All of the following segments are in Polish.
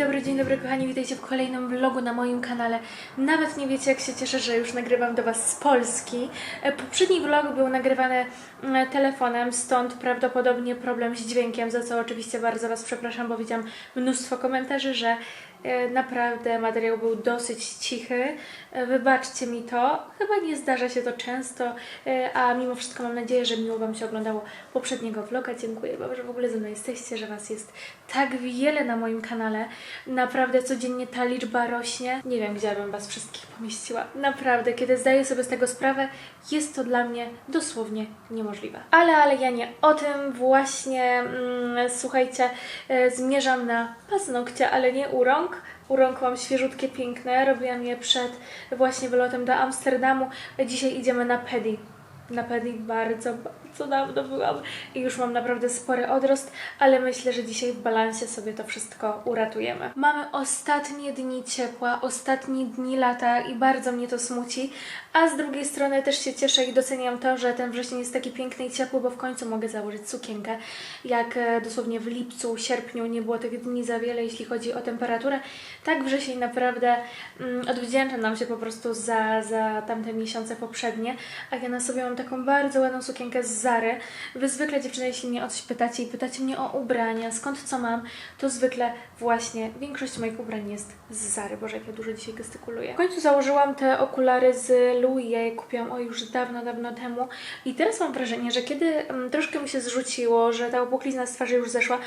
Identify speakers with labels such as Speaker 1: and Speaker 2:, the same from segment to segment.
Speaker 1: dobry, dzień dobry kochani, witajcie w kolejnym vlogu na moim kanale. Nawet nie wiecie jak się cieszę, że już nagrywam do Was z Polski. E, Poprzedni vlog był nagrywany mm, telefonem, stąd prawdopodobnie problem z dźwiękiem, za co oczywiście bardzo Was przepraszam, bo widziałam mnóstwo komentarzy, że naprawdę materiał był dosyć cichy. E, Wybaczcie mi to, chyba nie zdarza się to często, e, a mimo wszystko mam nadzieję, że miło Wam się oglądało poprzedniego vloga. Dziękuję Wam, że w ogóle ze mną jesteście, że Was jest tak wiele na moim kanale. Naprawdę codziennie ta liczba rośnie. Nie wiem, gdzie bym Was wszystkich pomieściła. Naprawdę, kiedy zdaję sobie z tego sprawę, jest to dla mnie dosłownie niemożliwe. Ale, ale ja nie o tym właśnie. Mm, słuchajcie, e, zmierzam na paznokcie, ale nie u rąk. U rąk mam świeżutkie, piękne. Robiłam je przed właśnie wylotem do Amsterdamu. Dzisiaj idziemy na pedi. Na pedi bardzo, bardzo dawno byłam i już mam naprawdę spory odrost, ale myślę, że dzisiaj w balansie sobie to wszystko uratujemy. Mamy ostatnie dni ciepła, ostatnie dni lata i bardzo mnie to smuci, a z drugiej strony też się cieszę i doceniam to, że ten wrzesień jest taki piękny i ciepły, bo w końcu mogę założyć sukienkę. Jak e, dosłownie w lipcu, sierpniu nie było tych dni za wiele, jeśli chodzi o temperaturę, tak wrzesień naprawdę mm, odwdzięcza nam się po prostu za, za tamte miesiące poprzednie, a ja na sobie mam taką bardzo ładną sukienkę z Zary. Wy zwykle dziewczyny, jeśli mnie o coś pytacie i pytacie mnie o ubrania, skąd co mam, to zwykle właśnie większość moich ubrań jest z Zary. Boże, jak ja dużo dzisiaj gestykuluję. W końcu założyłam te okulary z Louis, ja je kupiłam o już dawno, dawno temu i teraz mam wrażenie, że kiedy mm, troszkę mi się zrzuciło, że ta opuchlizna z twarzy już zeszła,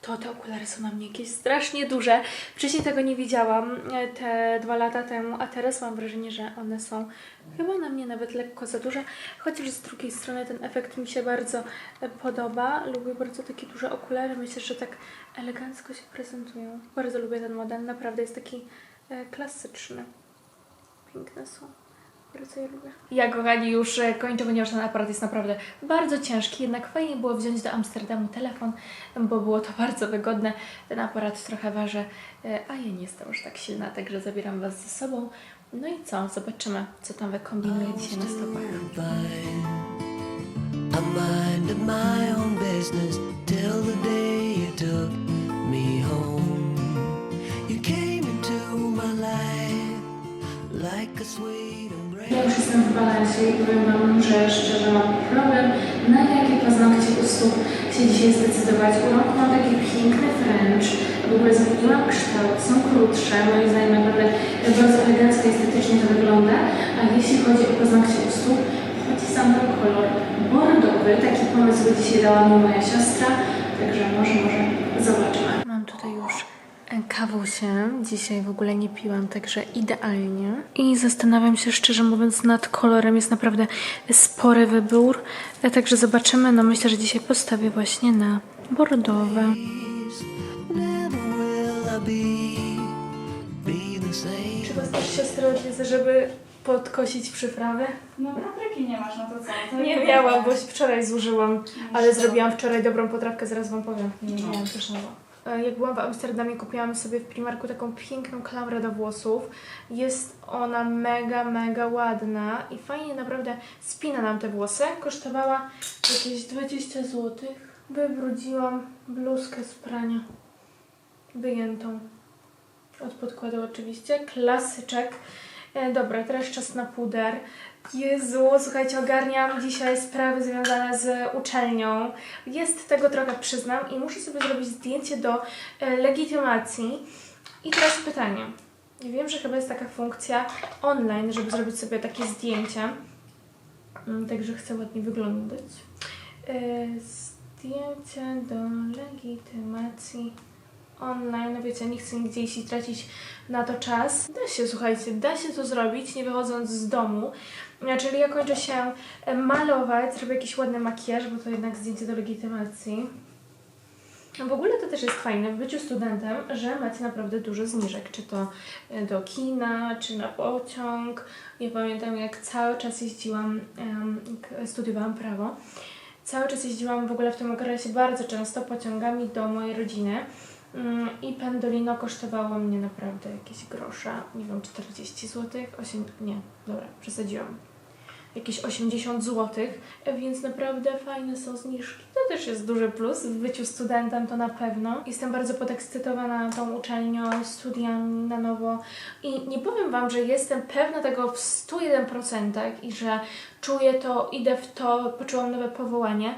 Speaker 1: to te okulary są na mnie jakieś strasznie duże. Wcześniej tego nie widziałam e, te dwa lata temu, a teraz mam wrażenie, że one są chyba na mnie nawet lekko za duże. Chociaż z drugiej strony ten efekt mi się bardzo e, podoba. Lubię bardzo takie duże okulary. Myślę, że tak elegancko się prezentują. Bardzo lubię ten model. Naprawdę jest taki e, klasyczny. Piękne są. Bardzo je lubię. Ja, kochani, już e, kończę, ponieważ ten aparat jest naprawdę bardzo ciężki. Jednak fajnie było wziąć do Amsterdamu telefon, bo było to bardzo wygodne. Ten aparat trochę waży, e, a ja nie jestem już tak silna, także zabieram Was ze sobą. No i co? Zobaczymy, co tam wykombinuję dzisiaj na stopach.
Speaker 2: I minded my own business till the day you took me home. You came into my life like a sweet.
Speaker 1: Ja już jestem w balansie i powiem Wam, że szczerze mam problem, na jakie paznokcie u stóp się dzisiaj zdecydować. U rąk mam taki piękny French, w ogóle zmieniłam kształt, są krótsze, moim zdaniem naprawdę bardzo elegancko estetycznie to wygląda, a jeśli chodzi o paznokcie u stóp, chodzi sam ten kolor bordowy, taki pomysł dzisiaj dała mi moja siostra, także może, może zobaczmy. Kawusie. Dzisiaj w ogóle nie piłam, także idealnie. I zastanawiam się szczerze mówiąc nad kolorem. Jest naprawdę spory wybór. E, Także zobaczymy. No myślę, że dzisiaj postawię właśnie na bordowe. Was też siostra odwiedzę, żeby podkosić przyprawy?
Speaker 3: No papryki nie masz, no to co? To
Speaker 1: Nie miałam, bo wczoraj zużyłam, ale zrobiłam wczoraj dobrą potrawkę, zaraz wam powiem. Nie miałam też nowo. E, Jak byłam w Amsterdamie, kupiłam sobie w Primarku taką piękną klamrę do włosów. Jest ona mega, mega ładna i fajnie naprawdę spina nam te włosy. Kosztowała jakieś 20 zł. Wybrudziłam bluzkę z prania. Wyjętą. Od podkładu oczywiście. Klasyczek. E, dobra, teraz czas na puder. Jezu, słuchajcie, ogarniam dzisiaj sprawy związane z uczelnią. Jest tego trochę, przyznam, i muszę sobie zrobić zdjęcie do e, legitymacji. I teraz pytanie. Wiem, że chyba jest taka funkcja online, żeby zrobić sobie takie zdjęcie. Mm, Także chcę ładnie wyglądać. E, Zdjęcie do legitymacji online. No wiecie, nie chcę nigdzie iść i tracić na to czas. Da się, słuchajcie, da się to zrobić, nie wychodząc z domu. Czyli ja kończę się e, malować, zrobię jakiś ładny makijaż, bo to jednak zdjęcie do legitymacji. No w ogóle to też jest fajne w byciu studentem, że macie naprawdę dużo zniżek, czy to e, do kina, czy na pociąg. Ja pamiętam jak cały czas jeździłam, jak studiowałam prawo, cały czas jeździłam w ogóle w tym okresie bardzo często pociągami do mojej rodziny. Mm, I pendolino kosztowało mnie naprawdę jakieś grosze, nie wiem, 40 zł, 8, nie, dobra, przesadziłam. Jakieś 80 zł, więc naprawdę fajne są zniżki. To też jest duży plus w byciu studentem, to na pewno. Jestem bardzo podekscytowana tą uczelnią, studiami na nowo i nie powiem Wam, że jestem pewna tego w 101% i że czuję to, idę w to, poczułam nowe powołanie.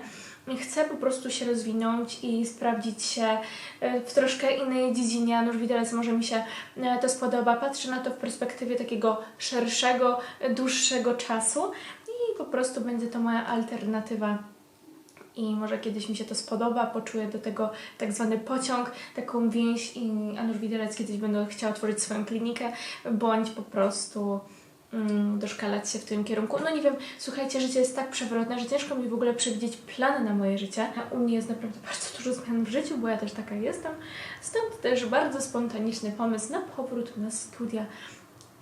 Speaker 1: Chcę po prostu się rozwinąć i sprawdzić się e, w troszkę innej dziedzinie, a widelec może mi się e, to spodoba. Patrzę na to w perspektywie takiego szerszego, dłuższego czasu i po prostu będzie to moja alternatywa. I może kiedyś mi się to spodoba, poczuję do tego tak zwany pociąg, taką więź i Anusz Widelec kiedyś będę chciała otworzyć swoją klinikę, bądź po prostu doszkalać się w tym kierunku. No nie wiem, słuchajcie, życie jest tak przewrotne, że ciężko mi w ogóle przewidzieć plany na moje życie. A u mnie jest naprawdę bardzo dużo zmian w życiu, bo ja też taka jestem. Stąd też bardzo spontaniczny pomysł na powrót na studia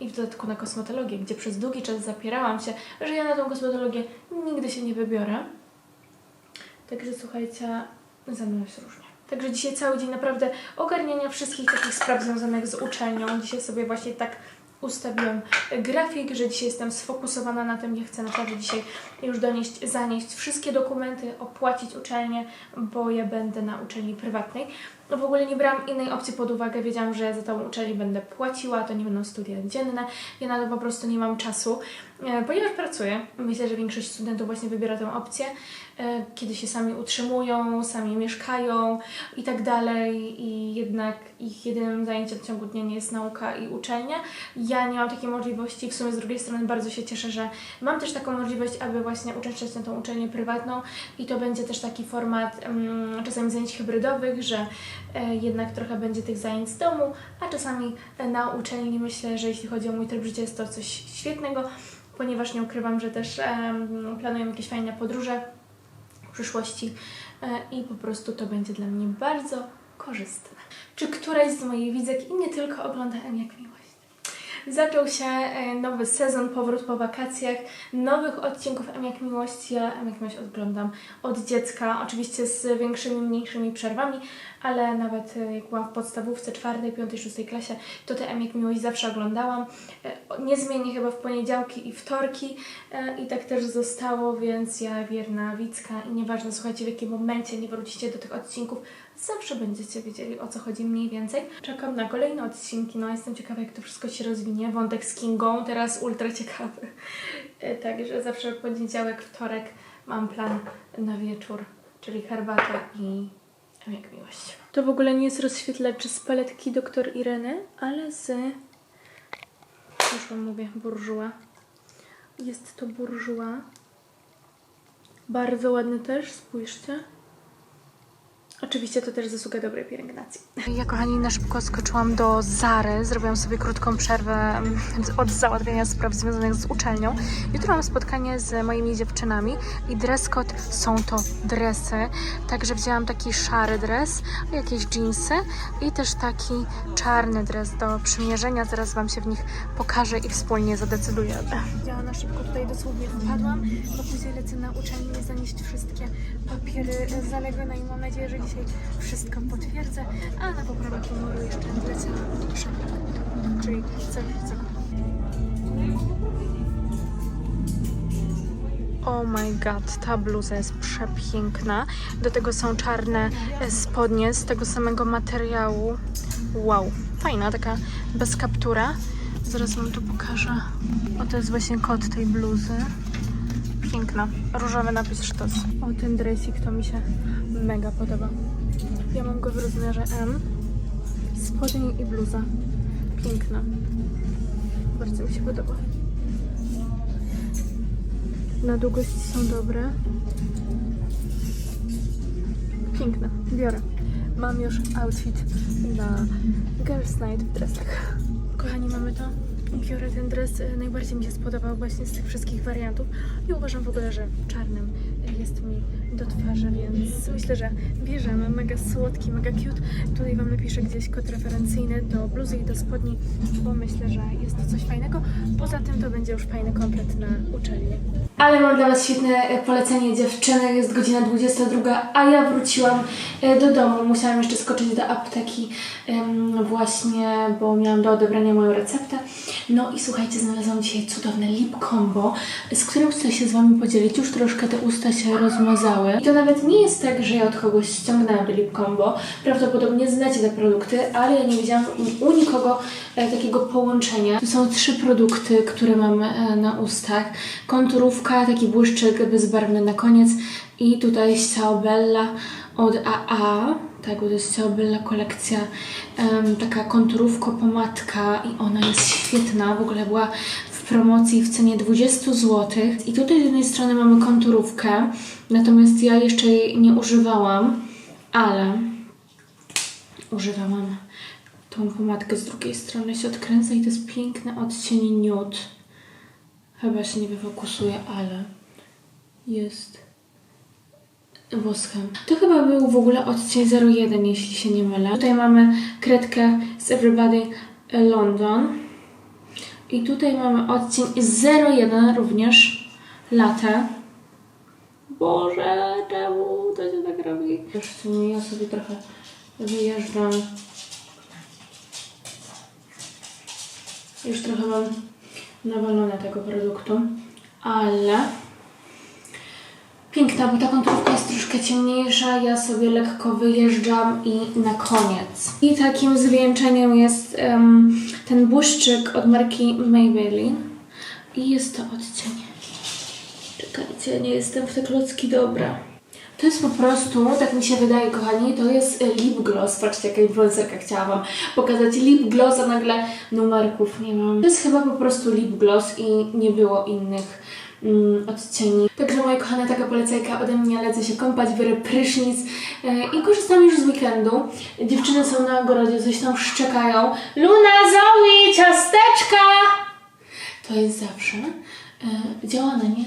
Speaker 1: i w dodatku na kosmetologię, gdzie przez długi czas zapierałam się, że ja na tą kosmetologię nigdy się nie wybiorę. Także słuchajcie, ze mną jest różnie. Także dzisiaj cały dzień naprawdę ogarniania wszystkich takich spraw związanych z uczelnią. Dzisiaj sobie właśnie tak ustawiłam grafik, że dzisiaj jestem sfokusowana na tym, ja chcę naprawdę dzisiaj już donieść, zanieść wszystkie dokumenty, opłacić uczelnię, bo ja będę na uczelni prywatnej. No w ogóle nie brałam innej opcji pod uwagę, wiedziałam, że za tą uczelnię będę płaciła, to nie będą studia dzienne, ja na to po prostu nie mam czasu, e, ponieważ pracuję. Myślę, że większość studentów właśnie wybiera tę opcję, e, kiedy się sami utrzymują, sami mieszkają i tak dalej i jednak ich jedynym zajęciem w ciągu dnia nie jest nauka i uczelnia. Ja nie mam takiej możliwości, w sumie z drugiej strony bardzo się cieszę, że mam też taką możliwość, aby właśnie uczęszczać na tą uczelnię prywatną i to będzie też taki format mm, czasami zajęć hybrydowych, że jednak trochę będzie tych zajęć z domu, a czasami e, na uczelni myślę, że jeśli chodzi o mój tryb życia jest to coś świetnego, ponieważ nie ukrywam, że też planuję jakieś fajne podróże w przyszłości e, i po prostu to będzie dla mnie bardzo korzystne. Czy któraś z moich widzek i nie tylko ogląda M jak miłość? Zaczął się e, nowy sezon, powrót po wakacjach, nowych odcinków M jak Miłość. Ja M jak Miłość oglądam od dziecka, oczywiście z większymi, mniejszymi przerwami, ale nawet e, jak byłam w podstawówce, czwartej, piątej, szóstej klasie, to te M jak Miłość zawsze oglądałam. E, Niezmiennie chyba w poniedziałki i wtorki e, i tak też zostało, więc ja wierna Wicka i nieważne, słuchajcie, w jakim momencie nie wrócicie do tych odcinków, zawsze będziecie wiedzieli o co chodzi mniej więcej. Czekam na kolejne odcinki, no jestem ciekawa jak to wszystko się rozwinie. Wątek z Kingą, teraz ultra ciekawy. Także zawsze poniedziałek, wtorek mam plan na wieczór, czyli herbatę i jak miłość. To w ogóle nie jest rozświetlacz z paletki Dr Ireny, ale z... Już wam mówię, burżuła. Jest to burżuła. Bardzo ładny też, spójrzcie. Oczywiście to też zasługa dobrej pielęgnacji. Ja, kochani, na szybko skoczyłam do Zary. Zrobiłam sobie krótką przerwę od załatwienia spraw związanych z uczelnią. Jutro mam spotkanie z moimi dziewczynami i dress code są to dresy. Także wzięłam taki szary dres, jakieś jeansy i też taki czarny dres do przymierzenia. Zaraz Wam się w nich pokażę i wspólnie zadecydujemy. Ja na szybko tutaj dosłownie wpadłam, bo później lecę na uczelnię zanieść wszystkie papiery zaległe i mam nadzieję, że dzisiaj wszystko potwierdzę, a na poprawę humoru jeszcze lecę shopping, czyli co, co. Oh my god, ta bluza jest przepiękna. Do tego są czarne e, spodnie z tego samego materiału. Wow, fajna, taka bez kaptura. Zaraz wam tu pokażę. O, to jest właśnie kod tej bluzy. Piękna. Różowy napis sztos. O, ten dresik to mi się mega podoba. Ja mam go w rozmiarze M. Spodnie i bluza. Piękna. Bardzo mi się podoba. Na długość są dobre. Piękne. Biorę. Mam już outfit na Girls Night w dresach. Kochani, mamy to. Biorę ten dres. e, Najbardziej mi się spodobał właśnie z tych wszystkich wariantów. I uważam w ogóle, że czarnym jest mi do twarzy, więc myślę, że bierzemy. Mega słodki, mega cute. Tutaj Wam napiszę gdzieś kod referencyjny do bluzy i do spodni, bo myślę, że jest to coś fajnego. Poza tym to będzie już fajny komplet na uczelnię. Ale mam dla Was świetne e, polecenie dziewczyny. Jest godzina 22, a ja wróciłam e, do domu. Musiałam jeszcze skoczyć do apteki właśnie, bo miałam do odebrania moją receptę. No i słuchajcie, znalazłam dzisiaj cudowne lip combo, z którym chcę się z Wami podzielić. Już troszkę te usta się rozmazały. I to nawet nie jest tak, że ja od kogoś ściągnęłam to lip combo. Prawdopodobnie znacie te produkty, ale ja nie widziałam u, nikogo e, takiego połączenia. Tu są trzy produkty, które mam e, na ustach. Konturówka, taki błyszczyk bezbarwny na koniec i tutaj Ciaobella od AA. Bo to jest Ciaobella kolekcja, em, taka konturówko pomadka i ona jest świetna. W ogóle była w promocji w cenie 20 zł. I tutaj z jednej strony mamy konturówkę, natomiast ja jeszcze jej nie używałam, ale używałam tą pomadkę z drugiej strony się odkręca i to jest piękny odcień nude. Chyba się nie wyfokusuje, ale jest woskiem. To chyba był w ogóle odcień 01, jeśli się nie mylę. Tutaj mamy kredkę z Everybody London. I tutaj mamy odcień 01 również, latę. Boże, czemu to się tak robi? Sumie ja sobie trochę wyjeżdżam. Już trochę mam nawalone tego produktu, ale piękna, bo ta konturówka jest troszkę ciemniejsza, ja sobie lekko wyjeżdżam i na koniec. I takim zwieńczeniem jest em, ten błyszczyk od marki Maybelline i jest to odcień. Czekajcie, nie jestem w te klocki dobra. To jest po prostu, tak mi się wydaje, kochani, to jest lip gloss. Patrzcie, jaka influencerka chciała Wam pokazać lip gloss, a nagle numerków nie mam. To jest chyba po prostu lip gloss i nie było innych odcieni. Także moje kochane, taka polecajka ode mnie, lecę się kąpać, biorę prysznic e, i korzystam już z weekendu. Dziewczyny są na ogrodzie, coś tam szczekają. Luna, Zoe, ciasteczka! To jest zawsze. E, działa na nie.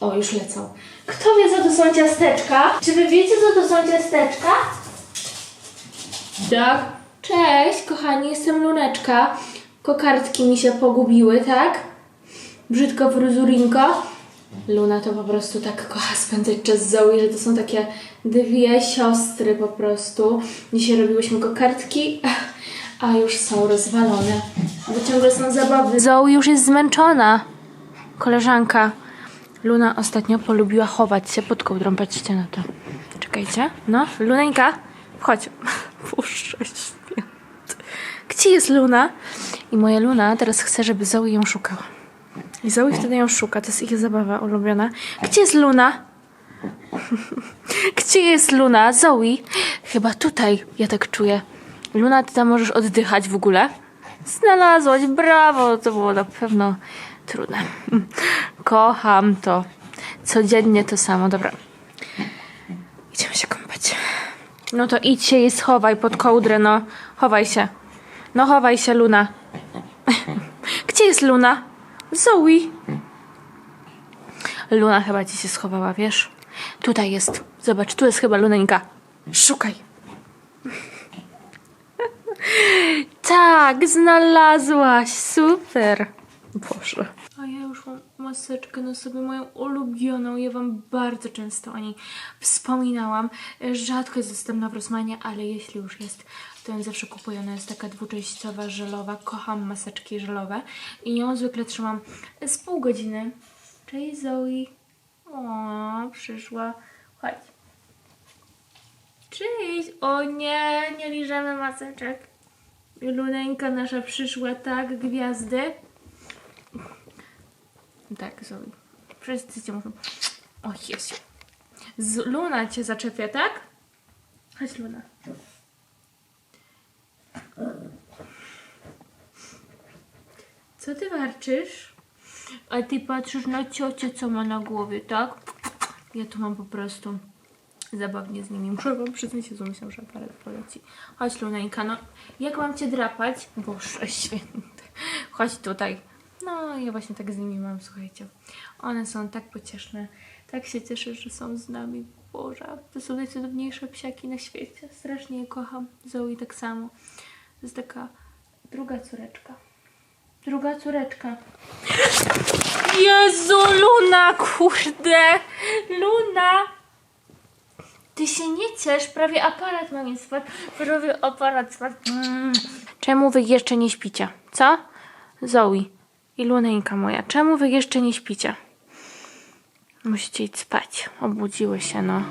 Speaker 1: O, już lecą. Kto wie, co to są ciasteczka? Czy wy wiecie, co to są ciasteczka? Tak. Cześć, kochani, jestem Luneczka. Kokardki mi się pogubiły, tak? Brzydko fryzurinko. Luna to po prostu tak kocha spędzać czas z Zoe, że to są takie dwie siostry po prostu. Dzisiaj robiłyśmy kokardki, a już są rozwalone, bo ciągle są zabawy. Zoe już jest zmęczona. Koleżanka. Luna ostatnio polubiła chować się pod kołdrą. Patrzcie na to. Czekajcie. No, Luneńka, wchodź. Boże święty. Gdzie jest Luna? I moja Luna teraz chce, żeby Zoe ją szukała. I Zoe wtedy ją szuka. To jest ich zabawa ulubiona. Gdzie jest Luna? Gdzie jest Luna? Zoe? Chyba tutaj, ja tak czuję. Luna, ty tam możesz oddychać w ogóle? Znalazłaś, brawo! To było na pewno trudne. Kocham to. Codziennie to samo. Dobra. Idziemy się kąpać. No to idź się i schowaj pod kołdrę, no. Chowaj się. No chowaj się, Luna. Gdzie jest Luna? Zoe. Luna chyba ci się schowała, wiesz? Tutaj jest. Zobacz, tu jest chyba Luneńka. Szukaj. Tak, znalazłaś. Super. Boże. A ja już mam maseczkę na sobie, moją ulubioną. Ja Wam bardzo często o niej wspominałam. Rzadko jest dostępna w Rosmanie, ale jeśli już jest, to ją zawsze kupuję. Ona jest taka dwuczęściowa, żelowa. Kocham maseczki żelowe. I ją zwykle trzymam z pół godziny. Cześć Zoe. O, przyszła. Chodź. Cześć! O nie, nie liżemy maseczek. Luneńka nasza przyszła, tak, gwiazdy. Tak, Zoe. Wszyscy cię muszą... O Jezu. Z Luna cię zaczepia, tak? Chodź, Luna. Co ty warczysz? A ty patrzysz na ciocię, co ma na głowie, tak? Ja tu mam po prostu zabawnie z nimi. Muszę wam przyznać, że myślałam, że aparat poleci. Chodź, Luneńka, no. Jak mam cię drapać? Boże święty. Chodź tutaj. No, ja właśnie tak z nimi mam, słuchajcie. One są tak pocieszne. Tak się cieszę, że są z nami. Boże, to są najcudowniejsze psiaki na świecie. Strasznie je kocham. Zoe tak samo. To jest taka druga córeczka. Druga córeczka. Jezu, Luna, kurde! Luna! Ty się nie ciesz, prawie aparat mam jest. Prawie aparat spadł. Mm. Czemu wy jeszcze nie śpicie? Co? Zoe i Luneńka moja, czemu wy jeszcze nie śpicie? Musicie iść spać. Obudziły się, no.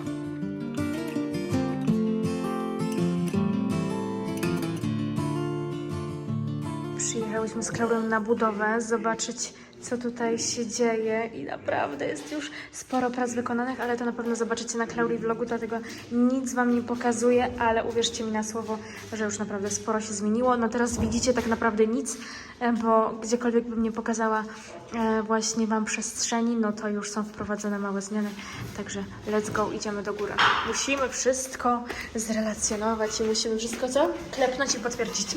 Speaker 1: Przyjechałyśmy z na budowę, zobaczyć co tutaj się dzieje i naprawdę jest już sporo prac wykonanych, ale to na pewno zobaczycie na Klaurii vlogu, dlatego nic Wam nie pokazuję, ale uwierzcie mi na słowo, że już naprawdę sporo się zmieniło. No teraz widzicie tak naprawdę nic, e, bo gdziekolwiek bym nie pokazała e, właśnie Wam przestrzeni, no to już są wprowadzone małe zmiany, także let's go, idziemy do góry. Musimy wszystko zrelacjonować i musimy wszystko co? Klepnąć i potwierdzić.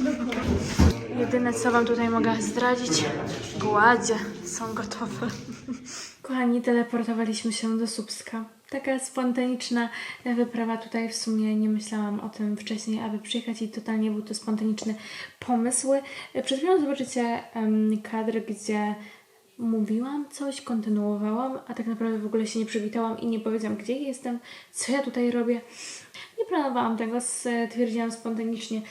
Speaker 1: Jedyne co Wam tutaj mogę zdradzić, gładzie są gotowe. Kochani, teleportowaliśmy się do Słupska. Taka spontaniczna wyprawa tutaj. W sumie nie myślałam o tym wcześniej, aby przyjechać i totalnie był to spontaniczny pomysł. Przed chwilą zobaczycie em, kadr, gdzie mówiłam coś, kontynuowałam, a tak naprawdę w ogóle się nie przywitałam i nie powiedziałam, gdzie jestem, co ja tutaj robię. Nie planowałam tego, stwierdziłam spontanicznie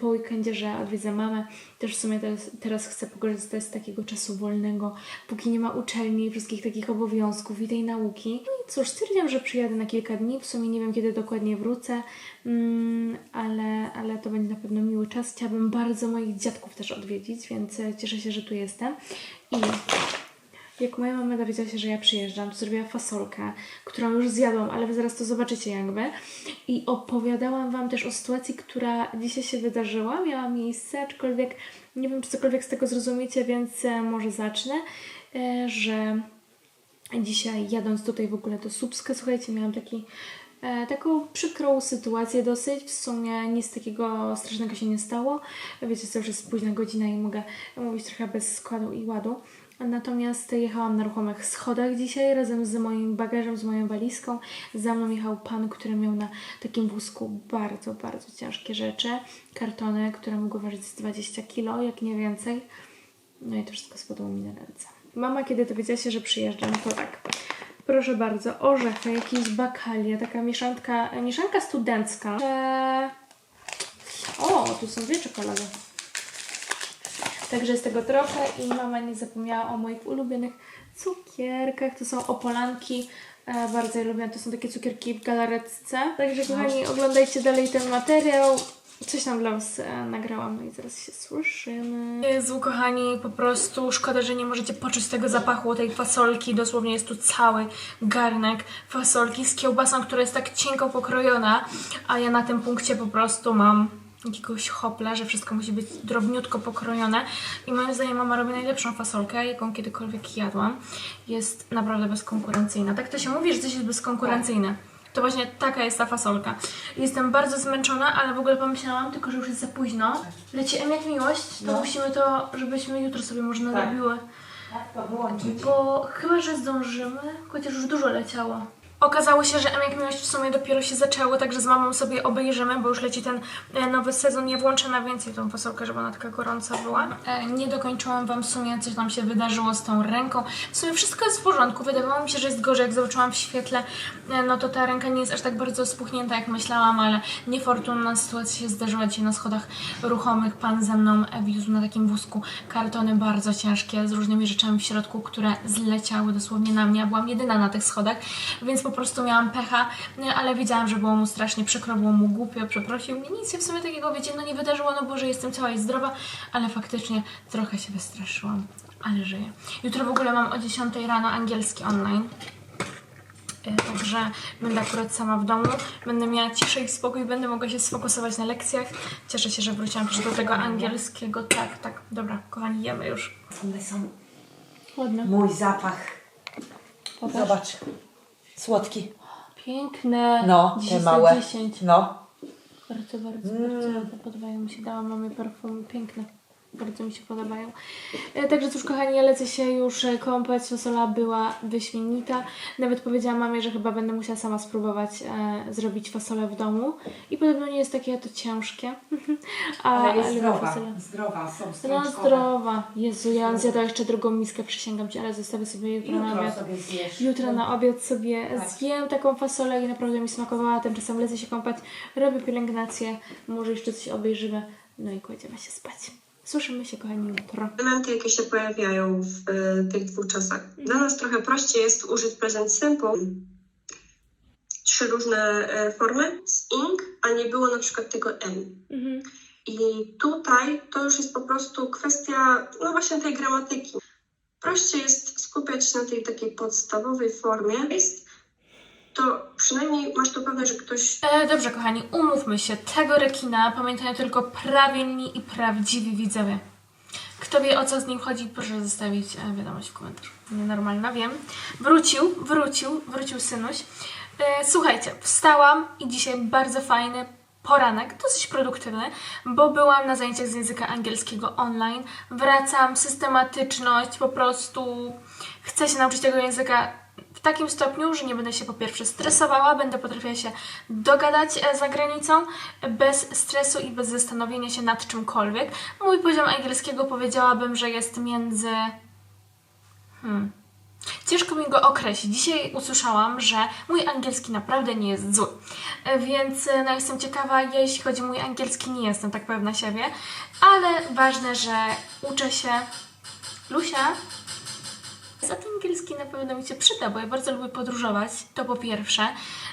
Speaker 1: po weekendzie, że odwiedzę mamę. Też w sumie teraz, teraz chcę pokorzystać z takiego czasu wolnego, póki nie ma uczelni wszystkich takich obowiązków i tej nauki. No i cóż, stwierdziłam, że przyjadę na kilka dni. W sumie nie wiem, kiedy dokładnie wrócę, mm, ale, ale to będzie na pewno miły czas. Chciałabym bardzo moich dziadków też odwiedzić, więc e, cieszę się, że tu jestem. I jak moja mama dowiedziała się, że ja przyjeżdżam, to zrobiła fasolkę, którą już zjadłam, ale wy zaraz to zobaczycie jakby. I opowiadałam Wam też o sytuacji, która dzisiaj się wydarzyła, miała miejsce, aczkolwiek nie wiem, czy cokolwiek z tego zrozumiecie, więc e, może zacznę, e, że dzisiaj jadąc tutaj w ogóle do Słupska, słuchajcie, miałam taki e, taką przykrą sytuację dosyć. W sumie nic takiego strasznego się nie stało. Wiecie, co już jest późna godzina i mogę mówić trochę bez składu i ładu. Natomiast jechałam na ruchomych schodach dzisiaj razem z moim bagażem, z moją walizką. Za mną jechał pan, który miał na takim wózku bardzo, bardzo ciężkie rzeczy. Kartony, które mogły ważyć z 20 kg, jak nie więcej. No i to wszystko spadło mi na ręce. Mama, kiedy dowiedziała się, że przyjeżdżam, to tak. Proszę bardzo, orzechy, jakieś bakalie, taka mieszanka, mieszanka studencka. O, tu są dwie czekolady. Także jest tego trochę i mama nie zapomniała o moich ulubionych cukierkach. To są opolanki. E, bardzo je lubię. To są takie cukierki w galaretce. Także kochani, oglądajcie dalej ten materiał. Coś tam dla Was e, nagrałam, no i zaraz się słyszymy. Jezu, kochani, po prostu szkoda, że nie możecie poczuć tego zapachu tej fasolki. Dosłownie jest tu cały garnek fasolki z kiełbasą, która jest tak cienko pokrojona, a ja na tym punkcie po prostu mam jakiegoś hopla, że wszystko musi być drobniutko pokrojone i moim zdaniem mama robi najlepszą fasolkę, jaką kiedykolwiek jadłam. Jest naprawdę bezkonkurencyjna. Tak to się mówi, że coś jest bezkonkurencyjne. To właśnie taka jest ta fasolka. Jestem bardzo zmęczona, ale w ogóle pomyślałam, tylko że już jest za późno. Leci M jak miłość, to musimy to, żebyśmy jutro sobie może narobiły.
Speaker 4: Tak, to wyłączyć.
Speaker 1: Bo chyba, że zdążymy, chociaż już dużo leciało. Okazało się, że jak miłość w sumie dopiero się zaczęło, także z mamą sobie obejrzymy, bo już leci ten e, nowy sezon. Nie włączę na więcej tą fasolkę, żeby ona taka gorąca była. E, nie dokończyłam wam w sumie, coś tam się wydarzyło z tą ręką. W sumie wszystko jest w porządku. Wydawało mi się, że jest gorzej, jak zobaczyłam w świetle, e, no to ta ręka nie jest aż tak bardzo spuchnięta, jak myślałam, ale niefortunna sytuacja się zdarzyła dzisiaj na schodach ruchomych. Pan ze mną wiózł na takim wózku kartony bardzo ciężkie z różnymi rzeczami w środku, które zleciały dosłownie na mnie. Ja byłam jedyna na tych schodach, więc po prostu miałam pecha, no, ale wiedziałam, że było mu strasznie przykro, było mu głupio, przeprosił mnie. Nic się w sumie takiego, wiecie, no nie wydarzyło, no bo że jestem cała i zdrowa, ale faktycznie trochę się wystraszyłam, ale żyję. Jutro w ogóle mam o 10 rano angielski online. E, Także będę akurat sama w domu, będę miała ciszę i spokój, będę mogła się sfokusować na lekcjach. Cieszę się, że wróciłam też do tego angielskiego. Tak, tak, dobra, kochani, jemy już.
Speaker 4: One są
Speaker 1: Ładne.
Speaker 4: mój zapach. Zobacz. Słodki.
Speaker 1: Piękne.
Speaker 4: No,
Speaker 1: 10
Speaker 4: te małe.
Speaker 1: 10.
Speaker 4: No.
Speaker 1: Bardzo, bardzo,
Speaker 4: Mm.
Speaker 1: bardzo podobają mi się. Dałam mamie perfum. Piękne. Bardzo mi się podobają. E, Także cóż, kochani, ja lecę się już e, kąpać. Fasola była wyśmienita. Nawet powiedziałam mamie, że chyba będę musiała sama spróbować e, zrobić fasolę w domu. I podobno nie jest takie to ciężkie. A,
Speaker 4: Ale jest
Speaker 1: lubię
Speaker 4: zdrowa. Zdrowa, są
Speaker 1: No
Speaker 4: strączkowe.
Speaker 1: zdrowa. Jezu, ja zjadła jeszcze drugą miskę, przysięgam Ci, ale zostawię sobie jutro, na obiad.
Speaker 4: sobie zjesz.
Speaker 1: Jutro na obiad sobie
Speaker 4: Tak.
Speaker 1: zjem taką fasolę i naprawdę mi smakowała. Tymczasem lecę się kąpać, robię pielęgnację, może jeszcze coś obejrzymy, no i kładziemy się spać. Słyszymy się, kochani, jutro.
Speaker 5: elementy, jakie się pojawiają w e, tych dwóch czasach. Dla nas trochę prościej jest użyć present simple. Trzy różne e, formy z ing, a nie było na przykład tego m.
Speaker 1: Mhm.
Speaker 5: I tutaj to już jest po prostu kwestia, no właśnie tej gramatyki. Prościej jest skupiać się na tej takiej podstawowej formie. Jest, to przynajmniej masz tu pewność, że ktoś
Speaker 1: E, dobrze, kochani, umówmy się. Tego rekina pamiętają tylko prawilni i prawdziwi widzowie. Kto wie o co z nim chodzi, proszę zostawić e, wiadomość w komentarzu. Nienormalna, wiem. Wrócił, wrócił, wrócił synuś. E, słuchajcie, wstałam i dzisiaj bardzo fajny poranek, dosyć produktywny, bo byłam na zajęciach z języka angielskiego online. Wracam, systematyczność, po prostu chcę się nauczyć tego języka takim stopniu, że nie będę się po pierwsze stresowała, będę potrafiła się dogadać e, za granicą bez stresu i bez zastanowienia się nad czymkolwiek. Mój poziom angielskiego powiedziałabym, że jest między. Hmm. Ciężko mi go określić. Dzisiaj usłyszałam, że mój angielski naprawdę nie jest zły. E, Więc e, no, jestem ciekawa, jeśli chodzi o mój angielski, nie jestem tak pewna siebie, ale ważne, że uczę się. Lusia, za ten angielski na pewno mi się przyda, bo ja bardzo lubię podróżować, to po pierwsze.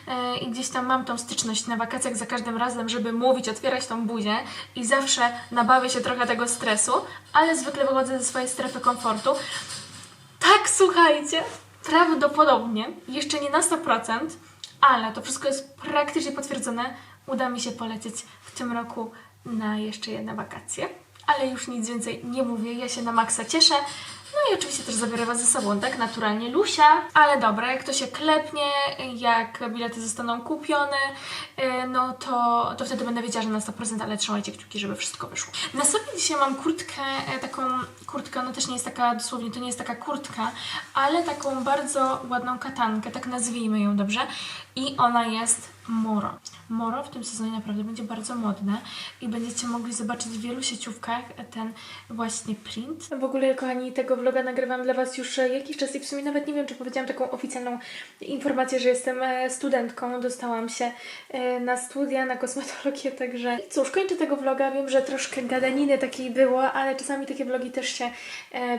Speaker 1: E, I gdzieś tam mam tą styczność na wakacjach za każdym razem, żeby mówić, otwierać tą buzię i zawsze nabawię się trochę tego stresu, ale zwykle wychodzę ze swojej strefy komfortu. Tak, słuchajcie, prawdopodobnie, jeszcze nie na 100%, ale to wszystko jest praktycznie potwierdzone. Uda mi się polecieć w tym roku na jeszcze jedne wakacje. Ale już nic więcej nie mówię, ja się na maksa cieszę. No i oczywiście też zabiorę Was ze sobą, tak? Naturalnie Lusia. Ale dobra, jak to się klepnie, jak bilety zostaną kupione, yy, no to, to wtedy będę wiedziała, że na 100%, ale trzymajcie kciuki, żeby wszystko wyszło. Na sobie dzisiaj mam kurtkę, e, taką kurtkę, no też nie jest taka, dosłownie to nie jest taka kurtka, ale taką bardzo ładną katankę, tak nazwijmy ją dobrze. I ona jest Moro. Moro w tym sezonie naprawdę będzie bardzo modne i będziecie mogli zobaczyć w wielu sieciówkach ten właśnie print. W ogóle, kochani, tego vloga nagrywam dla Was już e, jakiś czas i w sumie nawet nie wiem, czy powiedziałam taką oficjalną informację, że jestem e, studentką. Dostałam się e, na studia, na kosmetologię, także cóż, kończę tego vloga. Wiem, że troszkę gadaniny takiej było, ale czasami takie vlogi też się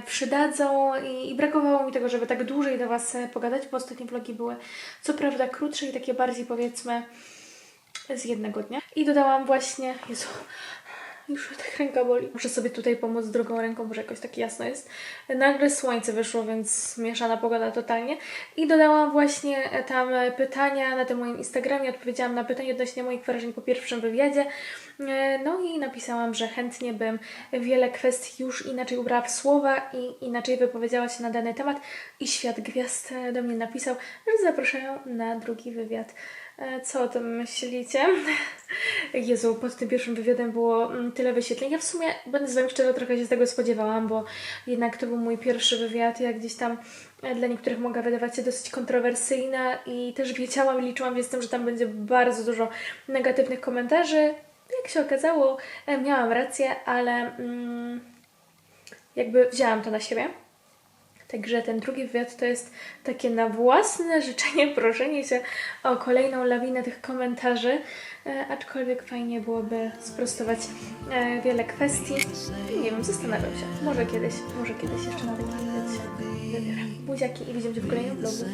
Speaker 1: przydadzą i, i brakowało mi tego, żeby tak dłużej do Was pogadać, bo ostatnie vlogi były co prawda krótsze i takie bardziej powiedzmy z jednego dnia. I dodałam właśnie, Jezu, już tak ręka boli. Muszę sobie tutaj pomóc drugą ręką, bo jakoś tak jasno jest. Nagle słońce wyszło, więc mieszana pogoda totalnie. I dodałam właśnie e, tam e, pytania na tym moim Instagramie. Odpowiedziałam na pytania odnośnie moich wrażeń po pierwszym wywiadzie. E, No i napisałam, że chętnie bym wiele kwestii już inaczej ubrała w słowa i inaczej wypowiedziała się na dany temat. I Świat Gwiazd do mnie napisał, że zapraszają na drugi wywiad. E, Co o tym myślicie? Jezu, pod tym pierwszym wywiadem było mm, tyle wyświetleń. Ja w sumie, będę z Wami szczera, trochę się z tego spodziewałam, bo jednak to był mój pierwszy wywiad. Ja gdzieś tam e, dla niektórych mogła wydawać się dosyć kontrowersyjna i też wiedziałam i liczyłam więc tym, że tam będzie bardzo dużo negatywnych komentarzy. Jak się okazało, e, miałam rację, ale mm, jakby wzięłam to na siebie. Także ten drugi wywiad to jest takie na własne życzenie, proszenie się o kolejną lawinę tych komentarzy, e, aczkolwiek fajnie byłoby sprostować e, wiele kwestii. Nie wiem, zastanawiam się. Może kiedyś, może kiedyś jeszcze na taki wywiad się wybiorę. Buziaki i widzimy się w kolejnym vlogu.